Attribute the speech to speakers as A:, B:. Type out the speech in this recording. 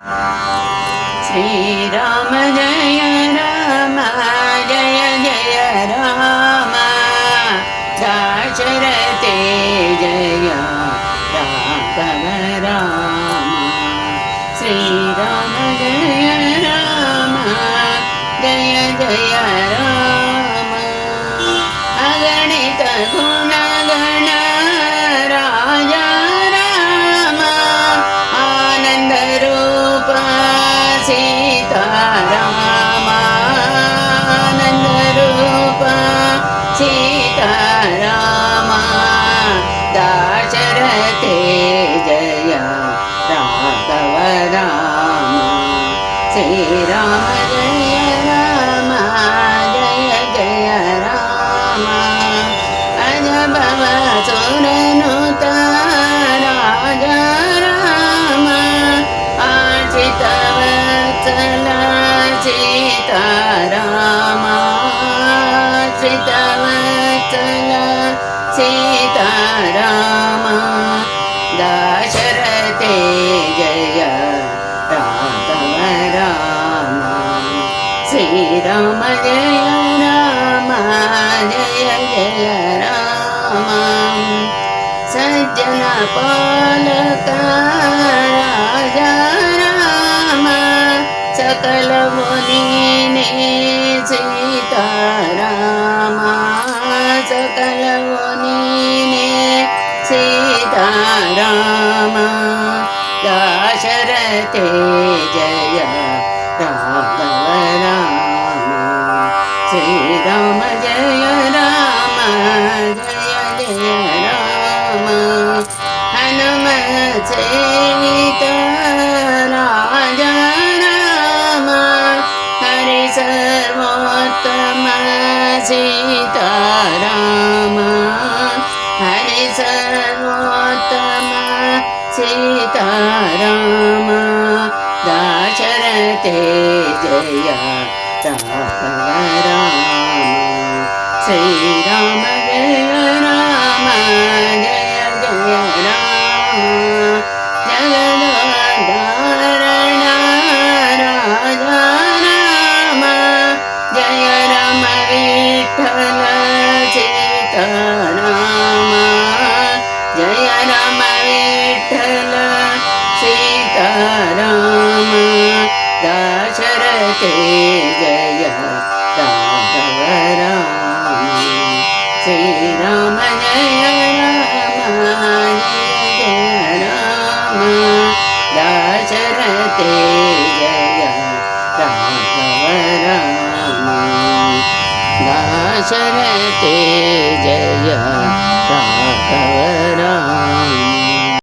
A: श्री राम जय राम जय जय राम। दाशरथे जय राघव राम श्री राम जय ശ്രീരാമ ജയ രാമ ജയ ജയ രാമ അജഭവ സുരനുത രാജ രാമ ആശ്രിതവത്സല സീതാരാമ ആശ്രിതവത്സല സീതാരാമ ദശരഥേ ജയ శ్రీరామ జయ రామ జయ జయ రామ సజ్జన పాలక రాజా రామ సకల మునినే సీతారామ సకల మునినే సీతారామ దాశరథే జయ రామ శ్రీరామ జయ రామ జయ జయ రామ హనుమ సేవిత రాజా రామ హరి సర్వోత్తమ సీతారామ హరి సర్వోత్తమ సీతారామ దాశరథే జయ Rama Srirama Rama, Dasarate Jaya, Rama.